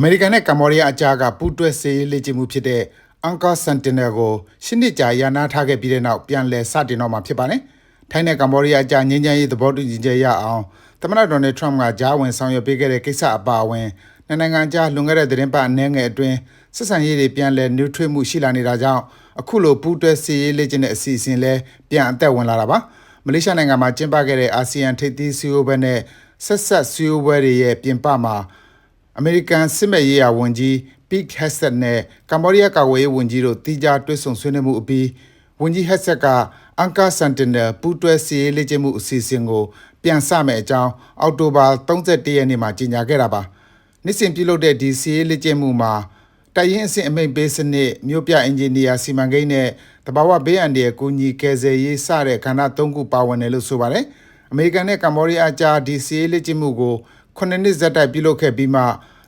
အမေရိကန်နဲ့ကမ္ဘောဒီးယားအကြားကပူးတွဲစစ်ရေးလေ့ကျင့်မှုဖြစ်တဲ့ Anchor Sentinel ကိုရှစ်နှစ်ကြာရန်နာထားခဲ့ပြီးတဲ့နောက်ပြန်လည်စတင်တော့မှာဖြစ်ပါတယ်။ထိုင်းနဲ့ကမ္ဘောဒီးယားအကြားငြင်းချမ်းရေးသဘောတူညီချက်ရအောင်သမ္မတဒေါ်နယ်ထရမ့်ကကြားဝင်ဆောင်ရွက်ပေးခဲ့တဲ့ကိစ္စအပါအဝင်နှစ်နိုင်ငံကြားလွန်ခဲ့တဲ့သတင်းပတ်အနည်းငယ်အတွင်းဆက်ဆံရေးတွေပြန်လည်နှွေးထွေးမှုရှိလာနေတာကြောင့်အခုလိုပူးတွဲစစ်ရေးလေ့ကျင့်တဲ့အစီအစဉ်လဲပြန်အသက်ဝင်လာတာပါ။မလေးရှားနိုင်ငံမှာကျင်းပခဲ့တဲ့အာဆီယံထိပ်သီးစည်းဝေးပွဲနဲ့ဆက်ဆက်စည်းဝေးပွဲတွေရဲ့ပြင်ပမှာ အမေရိကန်စစ်မဲ့ရေးရာဝန်ကြီး Pete Hegseth နဲ့ကမ္ဘောဒီးယားကာကွယ်ရေးဝန်ကြီးတို့တီးခြားတွေ့ဆုံဆွေးနွေးမှုအပြီးဝန်ကြီး Hegseth က Anchor Sentinel ပူးတွဲစီရေးလေ့ကျင့်မှုအစီအစဉ်ကိုပြန်စမယ့်အကြောင်းအောက်တိုဘာ31ရက်နေ့မှာကြေညာခဲ့တာပါ။နေ့စဉ်ပြုလုပ်တဲ့ဒီစီရေးလေ့ကျင့်မှုမှာတိုက်ရင်အဆင့်အမိန့်ပေးစနစ်မြို့ပြအင်ဂျင်နီယာစီမံကိန်းနဲ့တဘာဝဘေးအန္တရာယ်ကူညီကယ်ဆယ်ရေးစတဲ့ကဏ္ဍ၃ခုပါဝင်တယ်လို့ဆိုပါတယ်။အမေရိကန်နဲ့ကမ္ဘောဒီးယားအကြားဒီစီရေးလေ့ကျင့်မှုကို 9နှစ်ဇက်တိုက်ပြုလုပ်ခဲ့ပြီးမှ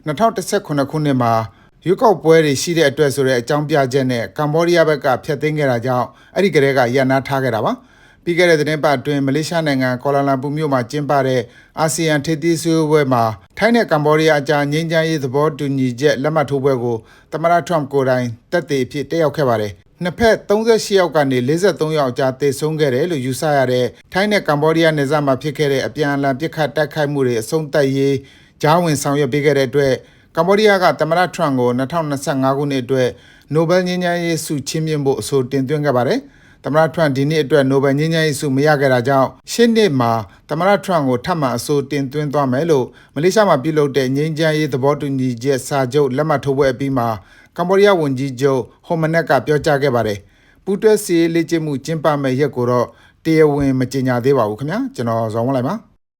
2019ခုနှစ်မှာရွေးကောက်ပွဲတွေရှိတဲ့အတွက်ဆိုတဲ့အကြောင်းပြချက်နဲ့ကမ္ဘောဒီးယားဘက်ကဖျက်သိမ်းခဲ့တာကြောင့်အဲ့ဒီကလေးကရန်နာထားခဲ့တာပါပြီးခဲ့တဲ့သတင်းပတ်အတွင်းမလေးရှားနိုင်ငံကွာလာလမ်ပူမြို့မှာကျင်းပတဲ့အာဆီယံထိပ်သီးဆွေးနွေးပွဲမှာထိုင်းနဲ့ကမ္ဘောဒီးယားအကြားငြိမ်းချမ်းရေးသဘောတူညီချက်လက်မှတ်ထိုးပွဲကိုသမ္မတထရမ့်ကိုယ်တိုင်တက်သေးအဖြစ်တက်ရောက်ခဲ့ပါတယ် နှစ်ဖက်38ယောက်ကနေ43ယောက်ကြားတေဆုံးခဲ့တယ်လို့ယူဆရတဲ့ထိုင်းနဲ့ကမ္ဘောဒီးယားနယ်စပ်မှာဖြစ်ခဲ့တဲ့အပြန်အလှန်ပစ်ခတ်တိုက်ခိုက်မှုတွေအဆုံးသတ်ရေးကြားဝင်ဆောင်ရွက်ပေးခဲ့တဲ့အတွက်ကမ္ဘောဒီးယားကသမ္မတထရမ့်ကို2025ခုနှစ်အတွက်နိုဘယ်ငြိမ်းချမ်းရေးဆုချီးမြှင့်ဖို့အဆိုတင်သွင်းခဲ့ပါတယ်။သမ္မတထရမ့်ဒီနှစ်အတွက်နိုဘယ်ငြိမ်းချမ်းရေးဆုမရခဲ့တာကြောင့်ရှင်းနှစ်မှာသမ္မတထရမ့်ကိုထပ်မံအဆိုတင်သွင်းသွားမယ်လို့မလေးရှားမှာပြုလုပ်တဲ့ငြိမ်းချမ်းရေးသဘောတူညီချက်စာချုပ်လက်မှတ်ထိုးပွဲအပြီးမှာ ကမ္ဘောဒီးယားဝန်ကြီးချုပ်ဟိုမနက်ကပြောကြားခဲ့ပါတယ်။ပူးတွဲစီရေးလေ့ကျင့်မှုကျင်းပမဲ့ရက်ကိုတော့တရားဝင်မကြေညာသေးပါဘူးခင်ဗျာကျွန်တော်ဇော်ဝင်းလိုက်ပါ